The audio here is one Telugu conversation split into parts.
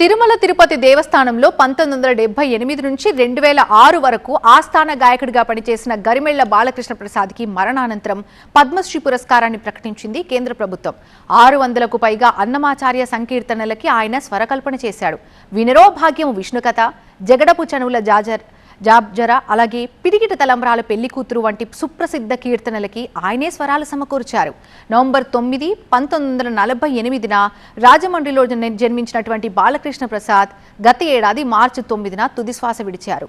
తిరుమల తిరుపతి దేవస్థానంలో పంతొమ్మిది వందల డెబ్బై ఎనిమిది నుంచి రెండు వేల ఆరు వరకు ఆస్థాన గాయకుడిగా పనిచేసిన గరిమెళ్ళ బాలకృష్ణ ప్రసాద్కి మరణానంతరం పద్మశ్రీ పురస్కారాన్ని ప్రకటించింది కేంద్ర ప్రభుత్వం. ఆరు వందలకు పైగా అన్నమాచార్య సంకీర్తనలకి ఆయన స్వరకల్పన చేశాడు. వినరో భాగ్యం విష్ణుకథ జగడపు చనువుల జాజర్ జాబ్జర అలాగే పిరిగిట తలంబ్రాల పెళ్ళి కూతురు వంటి సుప్రసిద్ధ కీర్తనలకి ఆయనే స్వరాలు సమకూర్చారు. నవంబర్ తొమ్మిది పంతొమ్మిది వందల నలభై ఎనిమిదిన రాజమండ్రిలో జన్మించినటువంటి బాలకృష్ణ ప్రసాద్ గత ఏడాది మార్చి తొమ్మిదిన తుదిశ్వాస విడిచారు.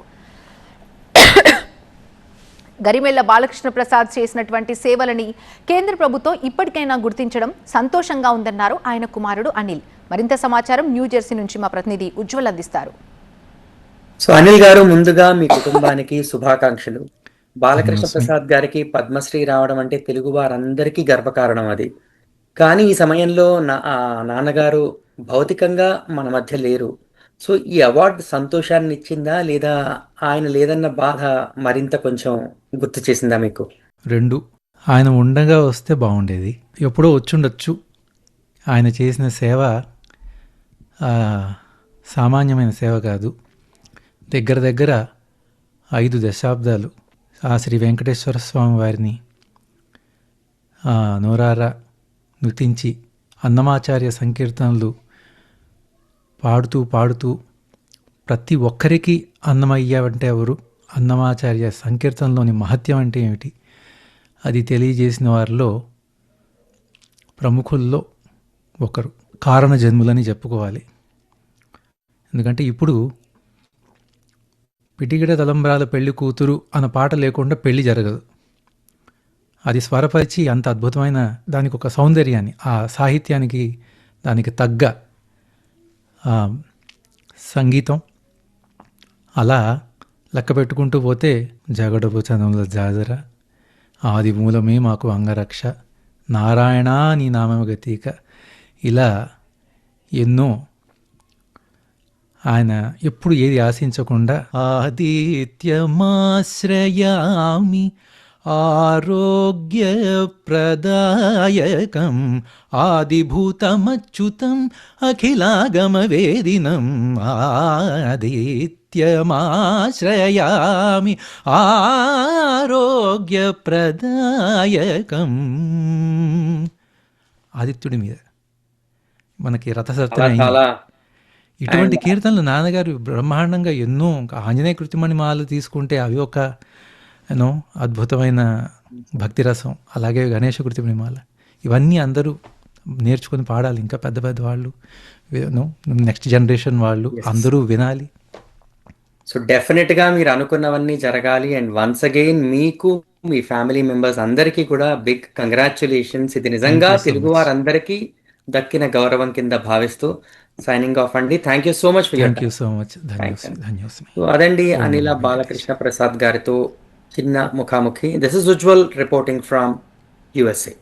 గరిమెల్ల బాలకృష్ణ ప్రసాద్ చేసినటువంటి సేవలని కేంద్ర ప్రభుత్వం ఇప్పటికైనా గుర్తించడం సంతోషంగా ఉందన్నారు ఆయన కుమారుడు అనిల్. మరింత సమాచారం న్యూజెర్సీ నుంచి మా ప్రతినిధి ఉజ్వల్ అందిస్తారు. సో అనిల్ గారు ముందుగా మీ కుటుంబానికి శుభాకాంక్షలు. బాలకృష్ణ ప్రసాద్ గారికి పద్మశ్రీ రావడం అంటే తెలుగు వారందరికీ గర్వకారణం అది. కానీ ఈ సమయంలో నా నాన్నగారు భౌతికంగా మన మధ్య లేరు. సో ఈ అవార్డు సంతోషాన్ని ఇచ్చిందా లేదా ఆయన లేదన్న బాధ మరింత కొంచెం గుర్తు చేసిందా మీకు? రెండు. ఆయన ఉండగా వస్తే బాగుండేది. ఎప్పుడో వచ్చుండొచ్చు. ఆయన చేసిన సేవ సామాన్యమైన సేవ కాదు. దగ్గర దగ్గర ఐదు దశాబ్దాలు ఆ శ్రీ వెంకటేశ్వర స్వామి వారిని నోరారా నృతించి అన్నమాచార్య సంకీర్తనలు పాడుతూ పాడుతూ ప్రతి ఒక్కరికి అన్నమయ్య అంటే ఎవరు? అన్నమాచార్య సంకీర్తనలోని మహత్యం అంటే ఏమిటి? అది తెలియజేసిన వారిలో ప్రముఖుల్లో ఒకరు. కారణ జన్ములని చెప్పుకోవాలి. ఎందుకంటే ఇప్పుడు పిటికిడ తలంబ్రాల పెళ్ళి కూతురు అన్న పాట లేకుండా పెళ్ళి జరగదు. అది స్వరపరిచి అంత అద్భుతమైన దానికి ఒక సౌందర్యాన్ని ఆ సాహిత్యానికి దానికి తగ్గ సంగీతం. అలా లెక్క పెట్టుకుంటూ పోతే జగడపు చదముల జాజర ఆది మూలమే మాకు అంగరక్ష నారాయణ నీ నామగతీక ఇలా ఎన్నో ఆయన ఎప్పుడు ఏది ఆశించకుండా ఆదిత్యమాశ్రయామి ఆరోగ్యప్రదాయకం ఆదిభూతమచ్యుతం అఖిలాగమవేదినం ఆదిత్యమాశ్రయామి ఆరోగ్యప్రదాయకం ఆదిత్యుడి మీద మనకి అయింది. చాలా ఇటువంటి కీర్తనలు నాన్నగారు బ్రహ్మాండంగా ఎన్నో ఆంజనేయ కృతిమణి మాలు తీసుకుంటే అవి ఒక యూనో అద్భుతమైన భక్తి రసం. అలాగే గణేష కృతిమణి మాల. ఇవన్నీ అందరూ నేర్చుకొని పాడాలి. ఇంకా పెద్ద పెద్ద వాళ్ళు నెక్స్ట్ జనరేషన్ వాళ్ళు అందరూ వినాలి. సో డెఫినెట్గా మీరు అనుకున్నవన్నీ జరగాలి. అండ్ వన్స్ అగైన్ మీకు మీ ఫ్యామిలీ మెంబర్స్ అందరికీ కూడా బిగ్ కంగ్రాచులేషన్స్ ఇది నిజంగా తెలుగు. వారందరికీ దక్కిన గౌరవం కింద భావిస్తూ సైనింగ్ ఆఫ్ అండి. Thank you so much for thank you so much so అదండి అనిల బాలకృష్ణ ప్రసాద్ గారితో చిన్న ముఖాముఖి. This is Ujjwal reporting from USA